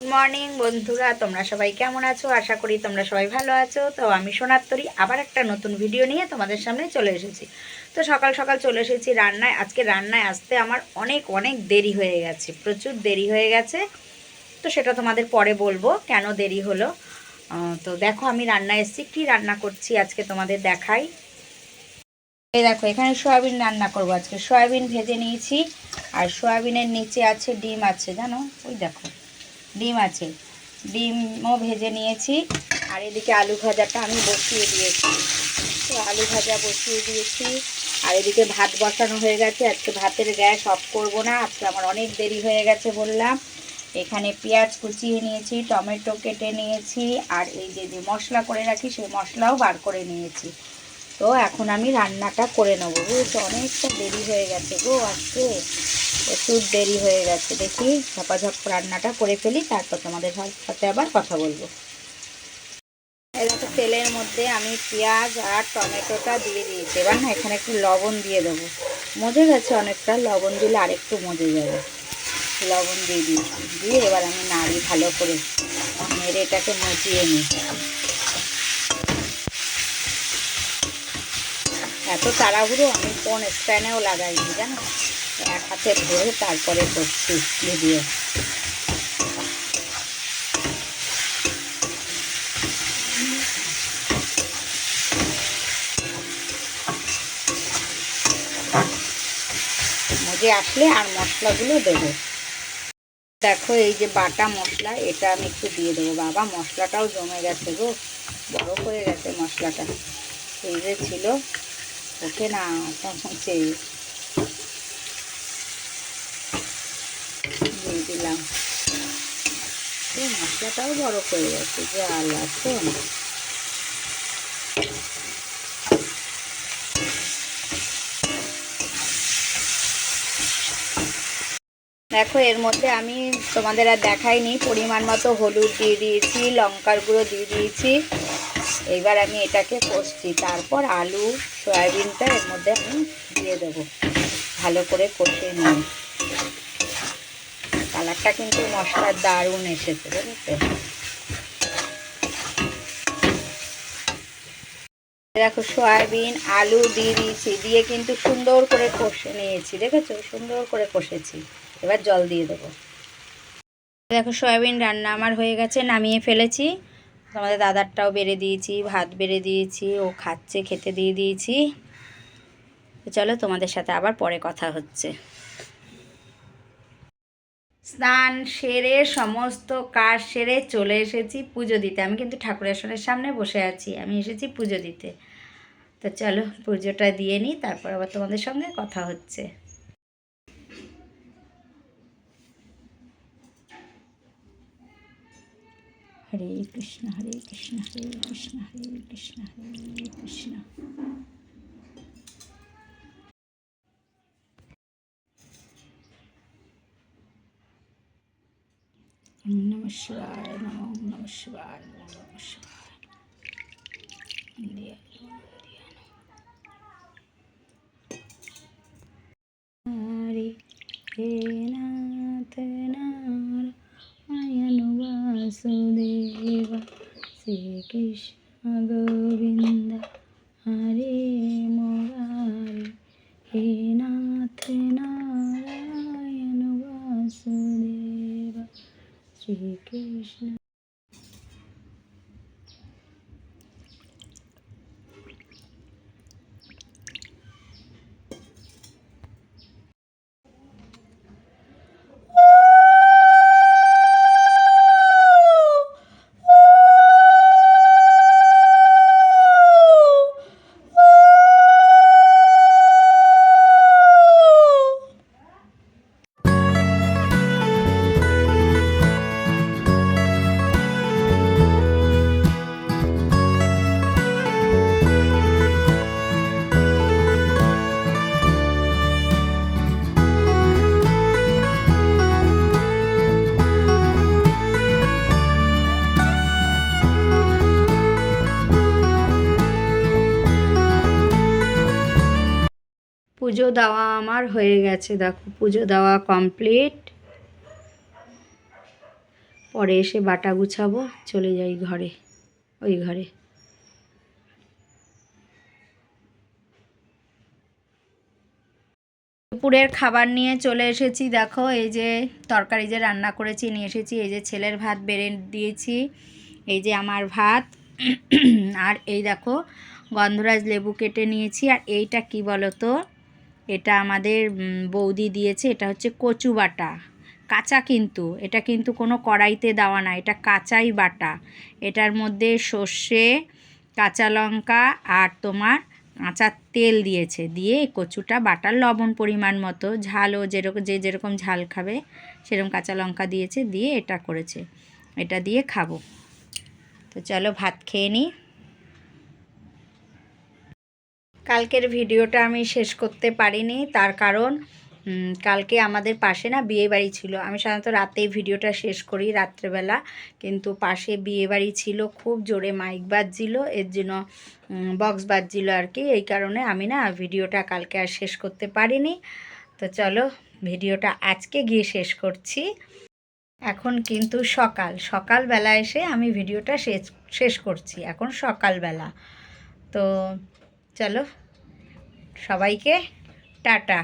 Good morning বন্ধুরা। তোমরা সবাই কেমন আছো? আশা করি তোমরা সবাই ভালো আছো। তো আমি সোনাত্তরি, আবার একটা নতুন ভিডিও নিয়ে তোমাদের সামনে চলে এসেছি। তো সকাল সকাল চলে এসেছি রান্নায়। আজকে রান্নায় আসতে আমার অনেক অনেক দেরি হয়ে গেছে। প্রচুর দেরি হয়ে গেছে। তো সেটা তোমাদের পরে বলব, কেন দেরি হলো। তো দেখো, আমি রান্নায় এসেছি। কী রান্না করছি আজকে তোমাদের দেখাই। এই দেখো, এখানে সয়াবিন রান্না করব আজকে। সয়াবিন ভেজে নিয়েছি। আর সয়াবিনের নিচে আছে ডিম আছে, জানো? ওই দেখো। ডিম আছে। ডিমও ভেজে নিয়েছি। আর এদিকে আলু ভাজাটা আমি বসিয়ে দিয়েছি। তো আলু ভাজা বসিয়ে দিয়েছি। আর এদিকে ভাত বসানো হয়ে গেছে। আজকে ভাতের গ্যাস অফ করব না। আজকে আমার অনেক দেরি হয়ে গেছে বললাম। এখানে পেঁয়াজ কুচিয়ে নিয়েছি, টমেটো কেটে নিয়েছি, আর এই যে যে মশলা করে রাখি, সেই মশলাও বার করে নিয়েছি। তো এখন আমি রান্নাটা করে নেব। বুঝছ? অনেকটা দেরি হয়ে গেছে গো আজকে। প্রচুর দেরি হয়ে গেছে। দেখি ঝপাঝপ রান্নাটা করে ফেলি, তারপর তোমাদের সাথে আবার কথা বলব। এই তেলের মধ্যে আমি পেঁয়াজ আর টমেটোটা দিয়ে দিয়েছি। এবার না এখানে একটু লবণ দিয়ে দেবো। মজে গেছে অনেকটা, লবণ দিলে আরেকটু মজে যাবে। লবণ দিয়ে দিয়েছি। দিয়ে এবার আমি নাড়ি ভালো করে মেরে এটাকে মজিয়ে নিই। এত তাড়াহুড়ো আমি কোন স্ট্যান্ডেও লাগাইনি, জানো? এক হাতে ধরে তারপরে করছি ভিডিও। মজে আসলে আর মশলাগুলো দেবো। দেখো, এই যে বাটা মশলা, এটা আমি একটু দিয়ে দেবো। বাবা, মশলাটাও জমে গেছে গো। বড় হয়ে গেছে মশলাটা। এই যে ছিল, ওকে না চামচে দিয়ে দিলাম এই মশলাটাও বড় হয়ে গেছে আল আছে দেখো, এর মধ্যে আমি তোমাদের আর দেখাইনি, পরিমাণ মতো হলুদ দিয়ে দিয়েছি, লঙ্কার গুঁড়ো দিয়ে দিয়েছি। এবার আমি এটাকে কষছি, তারপর আলু, সয়াবিনটা এর মধ্যে আমি দিয়ে দেবো, ভালো করে কষে নিই কালারটা কিন্তু মশলার দারুণ এসেছে বুঝেছ দেখো সয়াবিন, আলু, দিয়ে দিয়েছি, দিয়ে কিন্তু সুন্দর করে কষে নিয়েছি, দেখেছ? সুন্দর করে কষেছি। এবার জল দিয়ে দেবো। দেখো সয়াবিন রান্না আমার হয়ে গেছে, নামিয়ে ফেলেছি। আমাদের দাদারটাও বেড়ে দিয়েছি, ভাত বেড়ে দিয়েছি, ও খাচ্ছে, খেতে দিয়ে দিয়েছি। চলো তোমাদের সাথে আবার পরে কথা হচ্ছে। স্নান সেরে সমস্ত কাজ সেরে চলে এসেছি পুজো দিতে। আমি কিন্তু ঠাকুর আসনের সামনে বসে আছি, আমি এসেছি পুজো দিতে। তো চলো পুজোটা দিয়ে নিই, তারপর আবার তোমাদের সঙ্গে কথা হচ্ছে। হরে কৃষ্ণ হরে কৃষ্ণ হরে কৃষ্ণ হরে কৃষ্ণ হরে কৃষ্ণ। ওম নমঃ শিবায়, নমঃ ওম নমঃ শিবায়, নমঃ ওম নমঃ শিবায়। ইন্ডিয়া হরে হে নাথ, নারায়ণ বাসুদেব, শ্রীকৃষ্ণ গোবিন্দ। হরে মুরারি হে নাথ, নারায়ণ বাসুদেব। 天气。পুজো দেওয়া আমার হয়ে গেছে, দেখো পুজো দেওয়া কমপ্লিট পরে এসে বাটা গুছাবো, চলে যাই ঘরে, ওই ঘরে। দুপুরের খাবার নিয়ে চলে এসেছি, দেখো এই যে তরকারি যে রান্না করেছি, নিয়ে এসেছি, এই যে ছেলের ভাত বেড়ে দিয়েছি, এই যে আমার ভাত। আর এই দেখো গন্ধরাজ লেবু কেটে নিয়েছি, আর এইটা কি বলো তো এটা আমাদের বৌদি দিয়েছে, এটা হচ্ছে কচু বাটা। কাঁচা কিন্তু, এটা কিন্তু কোনো কড়াইতে দেওয়া না, এটা কাঁচাই বাটা। এটার মধ্যে সর্ষে, কাঁচা লঙ্কা আর তোমার কাঁচা তেল দিয়েছে, দিয়ে কচুটা বাটার লবণ পরিমাণ মতো, ঝালও যেরকম, যে যেরকম ঝাল খাবে, সেরকম কাঁচা লঙ্কা দিয়েছে, দিয়ে এটা করেছে। এটা দিয়ে খাব। তো চলো ভাত খেয়ে নিই। কালকের ভিডিওটা আমি শেষ করতে পারিনি, তার কারণ কালকে আমাদের পাশে না বিয়ে বাড়ি ছিল। আমি সাধারণত রাতেই ভিডিওটা শেষ করি, রাত্রেবেলা। কিন্তু পাশে বিয়ে বাড়ি ছিল, খুব জোরে মাইক বাজছিল, এর জন্য বক্স বাজছিল আর কি। এই কারণে আমি না ভিডিওটা কালকে আর শেষ করতে পারিনি। তো চলো, ভিডিওটা আজকে গিয়ে শেষ করছি। এখন কিন্তু সকাল। সকালবেলা এসে আমি ভিডিওটা শেষ শেষ করছি। এখন সকালবেলা। তো চলো সবাইকে টাটা।